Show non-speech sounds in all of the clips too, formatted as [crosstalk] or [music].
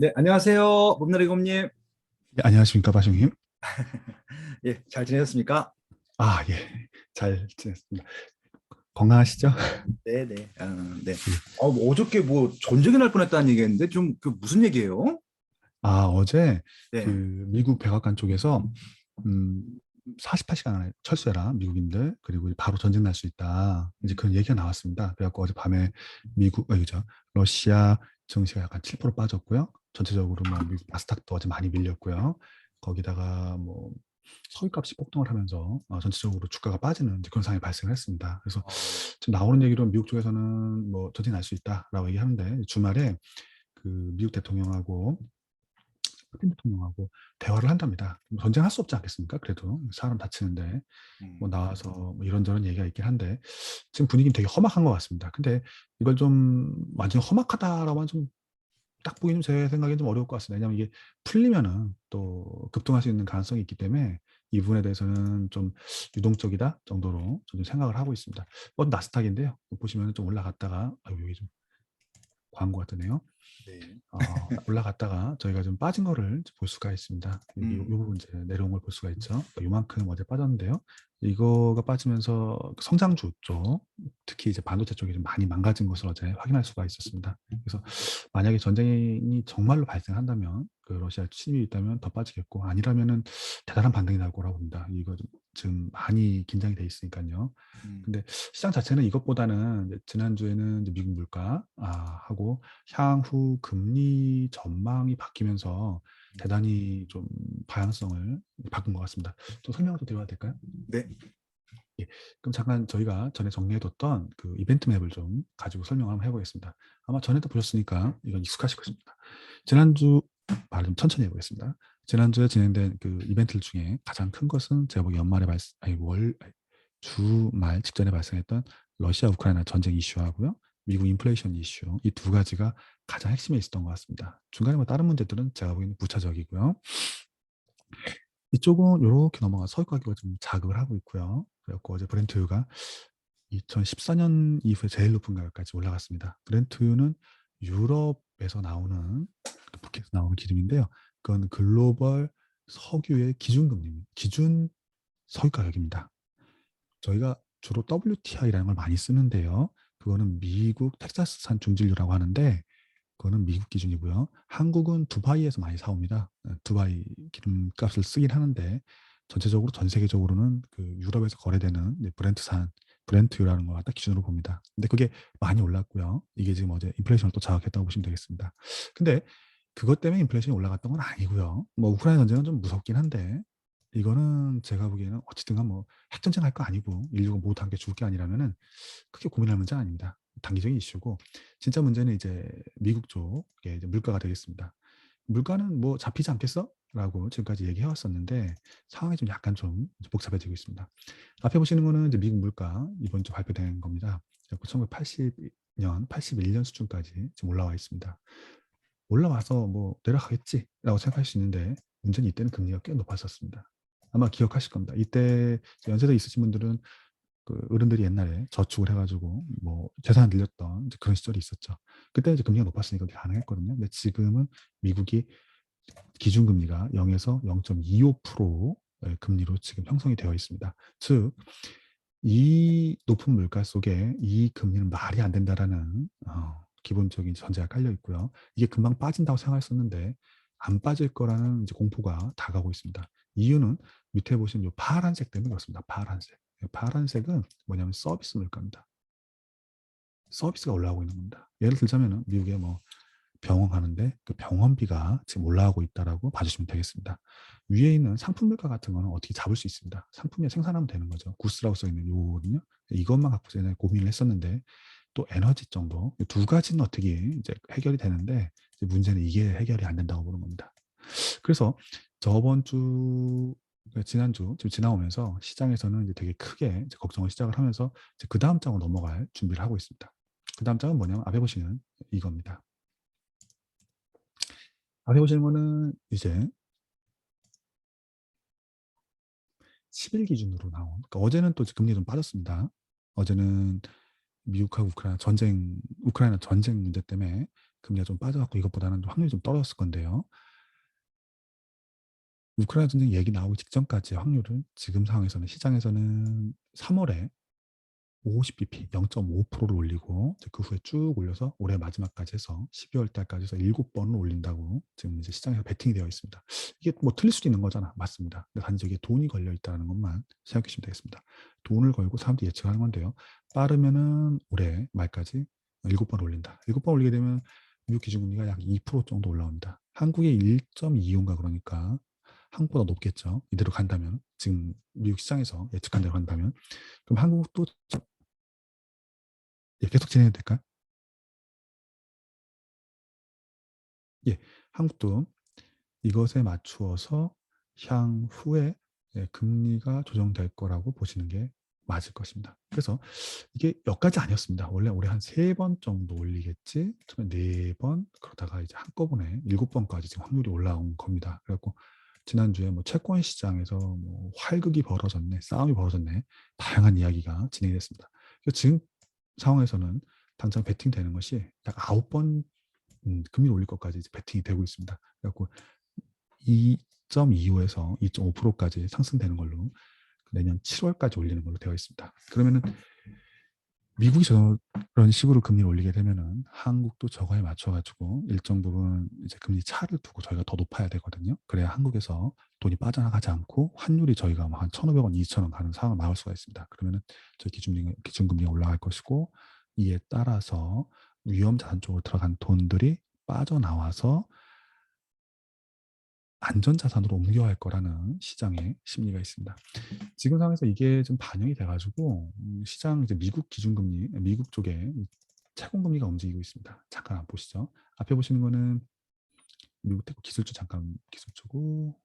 네, 안녕하세요. 몸나리곰님. 네, 안녕하십니까, 바심님. [laughs] 예, 잘 지내셨습니까? 아, 예. 잘 지냈습니다. 건강하시죠? 네, 네. 어, 네. 어, 뭐 어저께 뭐 전쟁이 날 뻔했다는 얘기했는데 좀 그 무슨 얘기예요? 아, 어제 네. 그 미국 백악관 쪽에서 음, 48시간 안에 철수해라, 미국인들. 그리고 바로 전쟁 날 수 있다. 이제 그런 얘기가 나왔습니다. 그래갖고 어제 밤에 미국, 아, 그죠. 러시아 증시가 약간 7% 빠졌고요. 전체적으로 뭐 나스닥도 어제 많이 밀렸고요. 거기다가 뭐 석유값이 폭등을 하면서 어, 전체적으로 주가가 빠지는 그런 상황이 발생을 했습니다. 그래서 어, 지금 나오는 얘기로 미국 쪽에서는 뭐 전쟁 날수 있다라고 얘기하는데 주말에 그 미국 대통령하고 푸틴 대통령하고 대화를 한답니다. 뭐 전쟁할 수 없지 않겠습니까? 그래도 사람 다치는데 음, 뭐 나와서 뭐 이런저런 얘기가 있긴 한데 지금 분위기는 되게 험악한 것 같습니다. 근데 이걸 좀 완전히 험악하다라고 좀 딱 보기는 제 생각엔 좀 어려울 것 같습니다. 왜냐하면 이게 풀리면은 또 급등할 수 있는 가능성이 있기 때문에 이 부분에 대해서는 좀 유동적이다 정도로 저는 생각을 하고 있습니다. 뭐 나스닥인데요. 보시면 좀 올라갔다가 아유 여기 좀 광고가 뜨네요. 네. 어, 올라갔다가 저희가 좀 빠진 거를 볼 수가 있습니다. 요, 음. 요 부분 이제 내려온 걸 볼 수가 있죠. 요만큼 어제 빠졌는데요. 이거가 빠지면서 그 성장주 쪽, 특히 이제 반도체 쪽이 좀 많이 망가진 것을 어제 확인할 수가 있었습니다. 그래서 만약에 전쟁이 정말로 발생한다면 그 러시아 침입이 있다면 더 빠지겠고 아니라면은 대단한 반등이 나올 거라고 봅니다. 이거 좀 지금 많이 긴장이 돼 있으니까요. 음, 근데 시장 자체는 이것보다는 지난주에는 미국 물가 아, 하고 향후 금리 전망이 바뀌면서 대단히 좀 방향성을 바꾼 것 같습니다. 좀 설명을 좀 드려야 될까요? 네. 그럼 잠깐 저희가 전에 정리해뒀던 그 이벤트 맵을 좀 가지고 설명을 한번 해보겠습니다. 아마 전에도 보셨으니까 이건 익숙하실 것입니다. 지난주 말을 좀 천천히 해보겠습니다. 지난주에 진행된 그 이벤트 중에 가장 큰 것은 제가 보기 연말에 발생, 아니 월 주말 직전에 발생했던 러시아 우크라이나 전쟁 이슈하고요. 미국 인플레이션 이슈 이 두 가지가 가장 핵심에 있었던 것 같습니다. 중간에 뭐 다른 문제들은 제가 보기에는 부차적이고요. 이쪽은 이렇게 넘어가 서울 가격을 좀 자극을 하고 있고요. 그래갖고 어제 브렌트유가 2014년 이후에 제일 높은 가격까지 올라갔습니다. 브렌트유는 유럽 에서 나오는 그 북에서 나오는 기름인데요. 그건 글로벌 석유의 기준금리, 기준 석유 가격입니다. 저희가 주로 WTI라는 걸 많이 쓰는데요. 그거는 미국 텍사스산 중진류라고 하는데 그거는 미국 기준이고요. 한국은 두바이에서 많이 사옵니다. 어, 두바이 기름값을 쓰긴 하는데 전체적으로 전 세계적으로는 그 유럽에서 거래되는 이제 브렌트산 브렌트유라는 걸 갖다 기준으로 봅니다. 근데 그게 많이 올랐고요. 이게 지금 어제 인플레이션을 또 자극했다고 보시면 되겠습니다. 근데 그것 때문에 인플레이션이 올라갔던 건 아니고요. 뭐 우크라이나 전쟁은 좀 무섭긴 한데 이거는 제가 보기에는 어쨌든간 뭐 핵전쟁 할 거 아니고 인류가 모두 함께 죽을 게 아니라면은 크게 고민할 문제는 아닙니다. 단기적인 이슈고 진짜 문제는 이제 미국 쪽에 이제 물가가 되겠습니다. 물가는 뭐 잡히지 않겠어? 라고 지금까지 얘기해 왔었는데 상황이 좀 약간 좀 복잡해지고 있습니다. 앞에 보시는 거는 이제 미국 물가 이번 주 발표된 겁니다. 1980년, 81년 수준까지 지금 올라와 있습니다. 올라와서 뭐 내려가겠지라고 생각할 수 있는데 문제는 이때는 금리가 꽤 높았었습니다. 아마 기억하실 겁니다. 이때 연세대 있으신 분들은 그 어른들이 옛날에 저축을 해가지고 뭐 재산을 늘렸던 그런 시절이 있었죠. 그때 이제 금리가 높았으니까 그게 가능했거든요. 근데 지금은 미국이 기준금리가 0에서 0.25%의 금리로 지금 형성이 되어 있습니다. 즉, 이 높은 물가 속에 이 금리는 말이 안 된다라는 어, 기본적인 전제가 깔려 있고요. 이게 금방 빠진다고 생각했었는데 안 빠질 거라는 이제 공포가 다가오고 있습니다. 이유는 밑에 보시면 이 파란색 때문에 그렇습니다. 파란색. 파란색은 뭐냐면 서비스 물가입니다. 서비스가 올라가고 있는 겁니다. 예를 들자면 미국에 뭐 병원 가는데 그 병원비가 지금 올라가고 있다라고 봐주시면 되겠습니다. 위에 있는 상품 물가 같은 거는 어떻게 잡을 수 있습니다. 상품이 생산하면 되는 거죠. 구스라고 써 있는 요거거든요. 이것만 갖고 제가 고민을 했었는데 또 에너지 정도 이두 가지는 어떻게 이제 해결이 되는데 이제 문제는 이게 해결이 안 된다고 보는 겁니다. 그래서 저번 주 지난주 지금 지나오면서 시장에서는 이제 되게 크게 이제 걱정을 시작을 하면서 그 다음 장으로 넘어갈 준비를 하고 있습니다. 그 다음 장은 뭐냐면 앞에 보시는 이겁니다. 앞에 보시는 거는 이제 10일 기준으로 나온. 그러니까 어제는 또 금리 좀 빠졌습니다. 어제는 미국하고 우크라이나 전쟁, 우크라이나 전쟁 문제 때문에 금리가 좀 빠져갖고 이것보다는 좀 확률이 좀 떨어졌을 건데요. 우크라이나 전쟁 얘기 나오기 직전까지 확률은 지금 상황에서는 시장에서는 3월에 50bp 0.5%를 올리고 그 후에 쭉 올려서 올해 마지막까지 해서 12월 달까지 해서 7번을 올린다고 지금 이제 시장에서 베팅이 되어 있습니다. 이게 뭐 틀릴 수도 있는 거잖아. 맞습니다. 근데 단지 이게 돈이 걸려 있다는 것만 생각해 주시면 되겠습니다. 돈을 걸고 사람들이 예측하는 건데요. 빠르면은 올해 말까지 7번 올린다. 7번 올리게 되면 미국 기준금리가 약 2% 정도 올라옵니다. 한국의 1.25인가 그러니까 한국보다 높겠죠. 이대로 간다면 지금 미국 시장에서 예측한 대로 간다면 그럼 한국도 좀- 예, 계속 진행해도 될까요? 예, 한국도 이것에 맞추어서 향후에 예, 금리가 조정될 거라고 보시는 게 맞을 것입니다. 그래서 이게 여기까지 아니었습니다. 원래 올해 한 세 번 정도 올리겠지, 네번 그러다가 이제 한꺼번에 일곱 번까지 지금 확률이 올라온 겁니다. 그래갖고 지난주에 뭐 채권 시장에서 뭐 활극이 벌어졌네, 싸움이 벌어졌네, 다양한 이야기가 진행됐습니다. 그래서 지금 상황에서는 당장 베팅되는 것이 약 아홉 번 음, 금리 올릴 것까지 베팅이 되고 있습니다. 그래갖고 2.25에서 2.5%까지 상승되는 걸로 내년 7월까지 올리는 걸로 되어 있습니다. 그러면은 미국이 저런 식으로 금리를 올리게 되면은 한국도 저거에 맞춰가지고 일정 부분 이제 금리 차를 두고 저희가 더 높아야 되거든요. 그래야 한국에서 돈이 빠져나가지 않고 환율이 저희가 뭐한 1,500원, 2,000원 가는 상황을 막을 수가 있습니다. 그러면은 저 기준금리, 기준금리가 올라갈 것이고 이에 따라서 위험 자산 쪽으로 들어간 돈들이 빠져나와서 안전자산으로 옮겨야 할 거라는 시장의 심리가 있습니다. 지금 상황에서 이게 좀 반영이 돼가지고 음, 시장 이제 미국 기준금리, 미국 쪽에 채권금리가 움직이고 있습니다. 잠깐 보시죠. 앞에 보시는 거는 미국 테크 기술주 잠깐 기술주고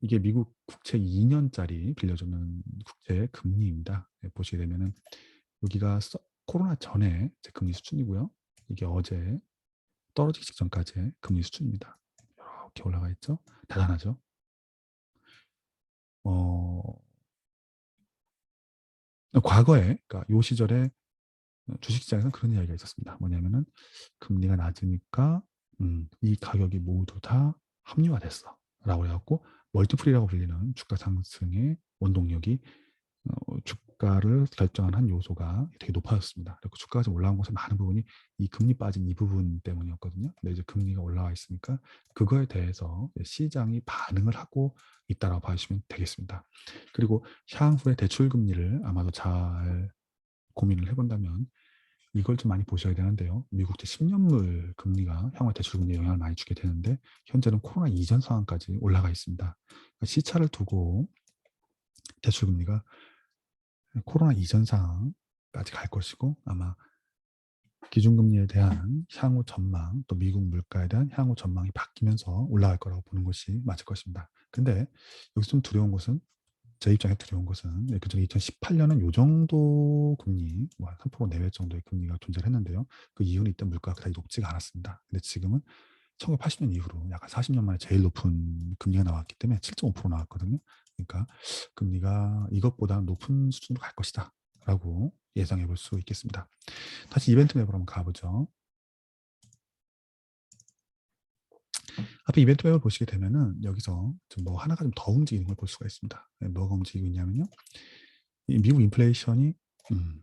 이게 미국 국채 2년짜리 빌려주는 국채 금리입니다. 네, 보시게 되면은 여기가 서- 코로나 전에 제 금리 수준이고요. 이게 어제 떨어지기 직전까지의 금리 수준입니다. 이렇게 올라가 있죠. 대단하죠. 어, 과거에, 그러니까 요 시절에 주식시장에서 그런 이야기가 있었습니다. 뭐냐면은 금리가 낮으니까 음, 이 가격이 모두 다 합리화됐어. 라고 해갖고 멀티플이라고 불리는 주가 상승의 원동력이 어, 주 가를 결정하는 한 요소가 되게 높아졌습니다. 그리고 주가가 좀 올라온 것은 많은 부분이 이 금리 빠진 이 부분 때문이었거든요. 근데 이제 금리가 올라와 있으니까 그거에 대해서 시장이 반응을 하고 있다라고 봐주시면 되겠습니다. 그리고 향후에 대출 금리를 아마도 잘 고민을 해본다면 이걸 좀 많이 보셔야 되는데요. 미국제 10년물 금리가 향후 대출 금리에 영향을 많이 주게 되는데 현재는 코로나 이전 상황까지 올라가 있습니다. 그러니까 시차를 두고 대출 금리가 코로나 이전 상황까지 갈 것이고 아마 기준금리에 대한 향후 전망 또 미국 물가에 대한 향후 전망이 바뀌면서 올라갈 거라고 보는 것이 맞을 것입니다. 근데 여기서 좀 두려운 것은 제 입장에 두려운 것은 예, 그전 2018년은 요 정도 금리 뭐3% 내외 정도의 금리가 존재했는데요. 그 이유는 이때 물가가 그다지 높지가 않았습니다. 근데 지금은 1980년 이후로 약간 40년 만에 제일 높은 금리가 나왔기 때문에 7.5% 나왔거든요. 그러니까 금리가 이것보다 높은 수준으로 갈 것이다. 라고 예상해 볼 수 있겠습니다. 다시 이벤트 맵으로 한번 가보죠. 앞에 이벤트 맵을 보시게 되면은 여기서 좀 뭐 하나가 좀 더 움직이는 걸 볼 수가 있습니다. 네, 뭐가 움직이고 있냐면요. 이 미국 인플레이션이 음,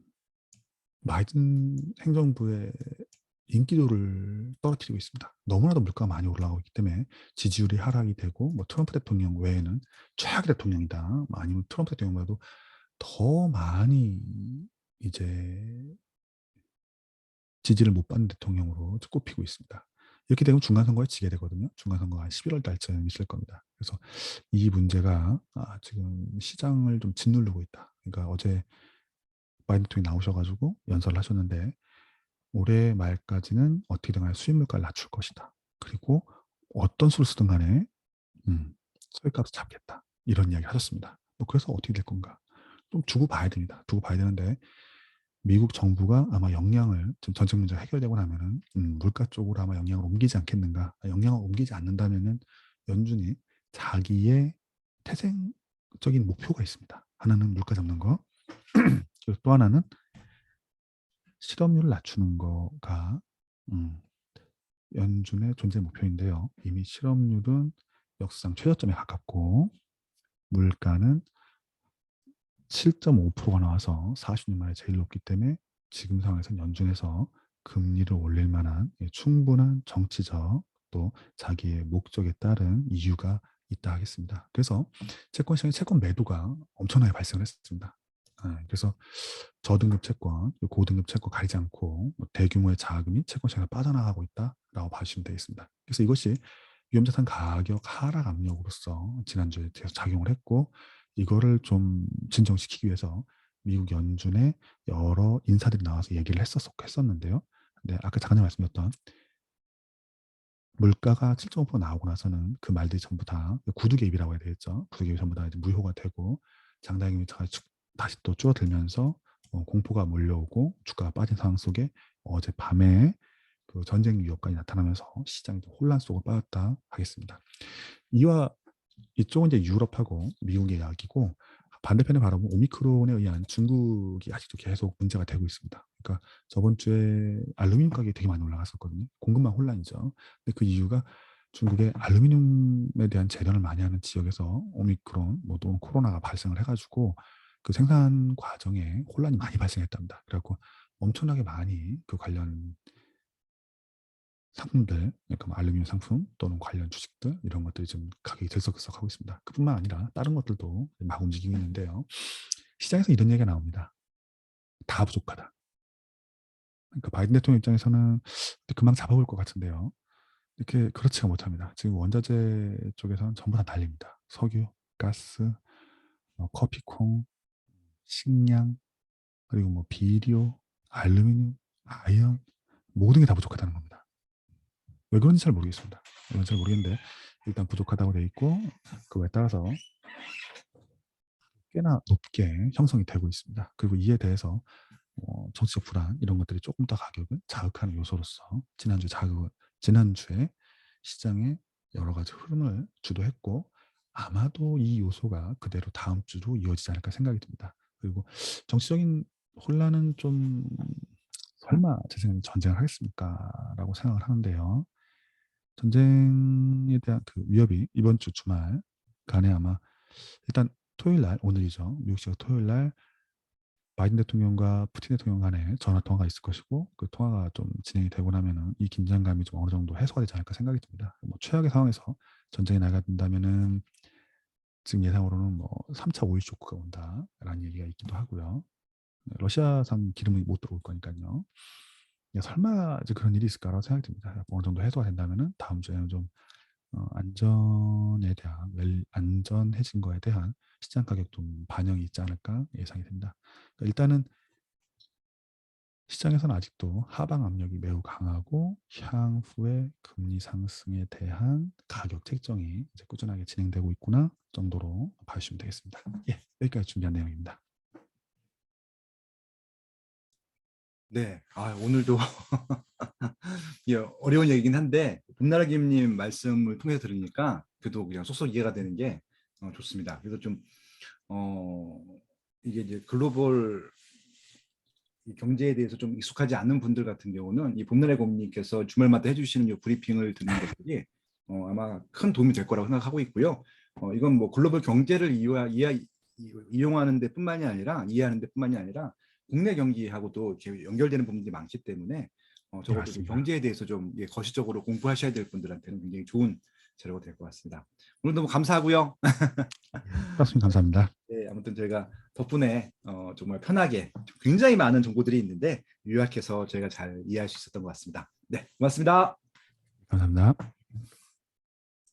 바이든 행정부의 인기도를 떨어뜨리고 있습니다. 너무나도 물가가 많이 올라가고 있기 때문에 지지율이 하락이 되고 뭐 트럼프 대통령 외에는 최악의 대통령이다. 뭐 아니면 트럼프 대통령보다도 더 많이 이제 지지를 못 받는 대통령으로 꼽히고 있습니다. 이렇게 되면 중간선거에 지게 되거든요. 중간선거가 한 11월 달쯤 있을 겁니다. 그래서 이 문제가 아, 지금 시장을 좀 짓누르고 있다. 그러니까 어제 바이든 대통령이 나오셔가지고 연설을 하셨는데 올해 말까지는 어떻게든 간에 수입 물가를 낮출 것이다. 그리고 어떤 쓰든 간에 음, 소비값을 잡겠다. 이런 이야기 하셨습니다. 뭐 그래서 어떻게 될 건가? 좀 두고 봐야 됩니다. 두고 봐야 되는데 미국 정부가 아마 역량을 지금 전쟁 문제 가 해결되고 나면은 음, 물가 쪽으로 아마 역량을 옮기지 않겠는가? 역량을 옮기지 않는다면은 연준이 자기의 태생적인 목표가 있습니다. 하나는 물가 잡는 거, [clears throat] 또 하나는 실업률을 낮추는 거가 음, 연준의 존재 목표인데요. 이미 실업률은 역사상 최저점에 가깝고 물가는 7.5%가 나와서 40년 만에 제일 높기 때문에 지금 상황에서 연준에서 금리를 올릴 만한 예, 충분한 정치적 또 자기의 목적에 따른 이유가 있다 하겠습니다. 그래서 채권 시장의 채권 매도가 엄청나게 발생을 했습니다. 아, 그래서 저등급 채권, 고등급 채권 가리지 않고 뭐 대규모의 자금이 채권 시장에 빠져나가고 있다라고 봐주시면 되겠습니다. 그래서 이것이 위험자산 가격 하락 압력으로서 지난주에 계속 작용을 했고 이거를 좀 진정시키기 위해서 미국 연준의 여러 인사들이 나와서 얘기를 했었, 했었는데요. 근데 아까 잠깐 말씀드렸던 물가가 7.5% 나오고 나서는 그 말들이 전부 다 구두 개입이라고 해야 되겠죠. 구두 개입이 전부 다 이제 무효가 되고 장단임이 다시 또 줄어들면서 어, 공포가 몰려오고 주가가 빠진 상황 속에 어제 밤에 그 전쟁 위협까지 나타나면서 시장이 좀 혼란 속으로 빠졌다 하겠습니다. 이와 이쪽은 이제 유럽하고 미국의 이야기고 반대편에 바라보면 오미크론에 의한 중국이 아직도 계속 문제가 되고 있습니다. 그러니까 저번 주에 알루미늄 가격이 되게 많이 올라갔었거든요. 공급망 혼란이죠. 근데 그 이유가 중국의 알루미늄에 대한 재련을 많이 하는 지역에서 오미크론, 뭐 또는 코로나가 발생을 해가지고 그 생산 과정에 혼란이 많이 발생했답니다. 그래갖고 엄청나게 많이 그 관련 상품들, 그러니까 뭐 알루미늄 상품 또는 관련 주식들 이런 것들이 지금 가격이 들썩들썩하고 있습니다. 그뿐만 아니라 다른 것들도 막 움직이고 있는데요. 시장에서 이런 얘기가 나옵니다. 다 부족하다. 그러니까 바이든 대통령 입장에서는 금방 잡아볼 것 같은데요. 이렇게 그렇지가 못합니다. 지금 원자재 쪽에서는 전부 다 난립니다. 석유, 가스, 뭐 커피콩, 식량, 그리고 뭐 비료, 알루미늄, 아이언 모든 게 다 부족하다는 겁니다. 왜 그런지 잘 모르겠습니다. 왜 그런지 잘 모르겠는데 일단 부족하다고 돼 있고 그거에 따라서 꽤나 높게 형성이 되고 있습니다. 그리고 이에 대해서 어, 정치적 불안 이런 것들이 조금 더 가격을 자극하는 요소로서 지난주 자극 지난주에 시장의 여러 가지 흐름을 주도했고 아마도 이 요소가 그대로 다음 주로 이어지지 않을까 생각이 듭니다. 그리고 정치적인 혼란은 좀 설마 제 생각에 전쟁을 하겠습니까? 라고 생각을 하는데요. 전쟁에 대한 그 위협이 이번 주 주말 간에 아마 일단 토요일 날 오늘이죠. 미국 시각 토요일 날 바이든 대통령과 푸틴 대통령 간에 전화 통화가 있을 것이고 그 통화가 좀 진행이 되고 나면은 이 긴장감이 좀 어느 정도 해소가 되지 않을까 생각이 듭니다. 뭐 최악의 상황에서 전쟁이 나가 된다면은 지금 예상으로는 뭐 3차 오일 쇼크가 온다라는 얘기가 있기도 하고요. 러시아산 기름이 못 들어올 거니까요. 야, 설마 이제 그런 일이 있을까라고 생각이 듭니다. 어느 정도 해소가 된다면은 다음 주에는 좀 어, 안전에 대한 웰- 안전해진 거에 대한 시장 가격 좀 반영이 있지 않을까 예상이 됩니다. 그러니까 일단은 시장에서는 아직도 하방 압력이 매우 강하고 향후에 금리 상승에 대한 가격 책정이 이제 꾸준하게 진행되고 있구나 정도로 봐주시면 되겠습니다. 예, 여기까지 준비한 내용입니다. 네, 아, 오늘도 [laughs] 예, 어려운 얘기긴 한데 봄나라 김님 말씀을 통해서 들으니까 그래도 그냥 쏙쏙 이해가 되는 게 어, 좋습니다. 그래서 좀 어, 이게 이제 글로벌 이 경제에 대해서 좀 익숙하지 않은 분들 같은 경우는 이 봄나라 고님께서 주말마다 해주시는 이 브리핑을 듣는 것들이 어, 아마 큰 도움이 될 거라고 생각하고 있고요. 어, 이건 뭐 글로벌 경제를 이해, 이해, 이용하는 데뿐만이 아니라 이해하는 데뿐만이 아니라 국내 경기하고도 연결되는 부분들이 많기 때문에 어, 적어도 좀 맞습니다. 경제에 대해서 좀 예, 거시적으로 공부하셔야 될 분들한테는 굉장히 좋은 자료가 될 것 같습니다. 오늘 너무 감사하고요. [laughs] 수고하셨습니다. 감사합니다. 네, 아무튼 저희가 덕분에 어, 정말 편하게 굉장히 많은 정보들이 있는데 요약해서 저희가 잘 이해할 수 있었던 것 같습니다. 네, 고맙습니다. 감사합니다.